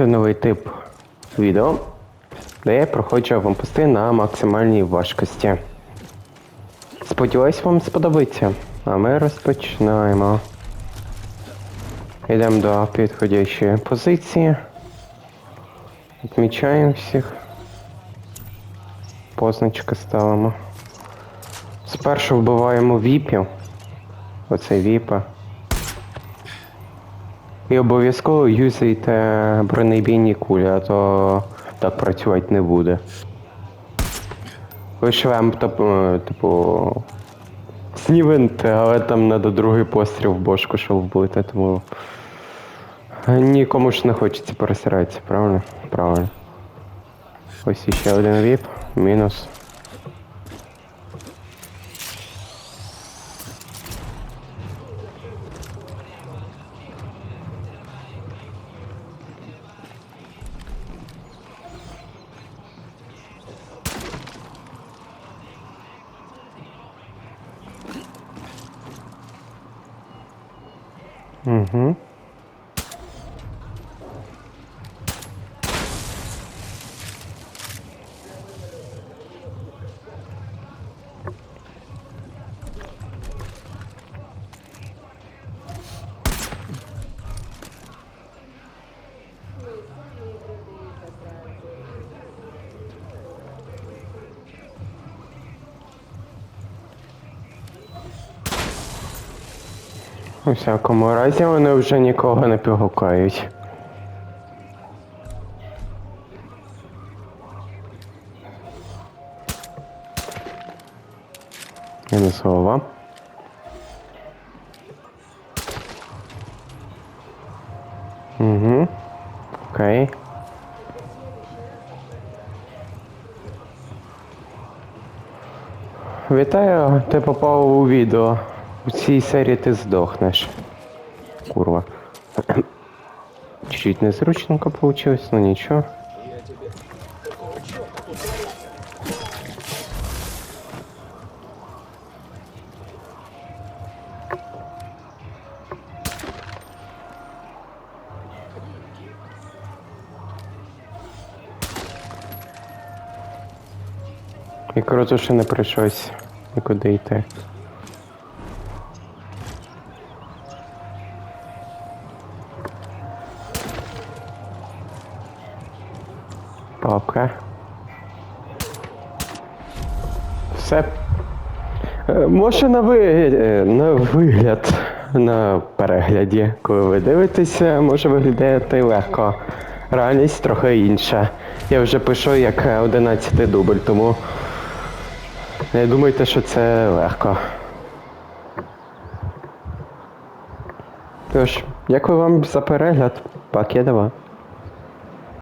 Це новий тип відео, де я проходжу аванпости на максимальній важкості. Сподіваюсь, вам сподобається. А ми розпочинаємо. Йдемо до підходящої позиції. Відмічаємо всіх. Позначки ставимо. Спершу вбиваємо віпів. Оце віпа. І обов'язково юзайте бронебійні кулі, а то так працювати не буде. Ви шлем, типу, типу снівенте, але там треба другий постріл в бошку, щоб вбити, тому нікому ж не хочеться пересиратися, правильно? Правильно. Ось іще один віп, мінус. Угу. У всякому разі вони вже нікого не пігукають. Мінус голова. Угу. Окей. Вітаю, ти попав у відео. У цій серії ти здохнеш. Курва. Чуть-чуть незручненько получилось, но нічого. І що не прийшлось нікуди йти. Папка. Все. Е, Може на, ви... е, на вигляд, на перегляді, коли ви дивитеся, може виглядати легко. Реальність трохи інша. Я вже пишу як 11 дубль, тому не думайте, що це легко. Тож, дякую вам за перегляд. Покедова.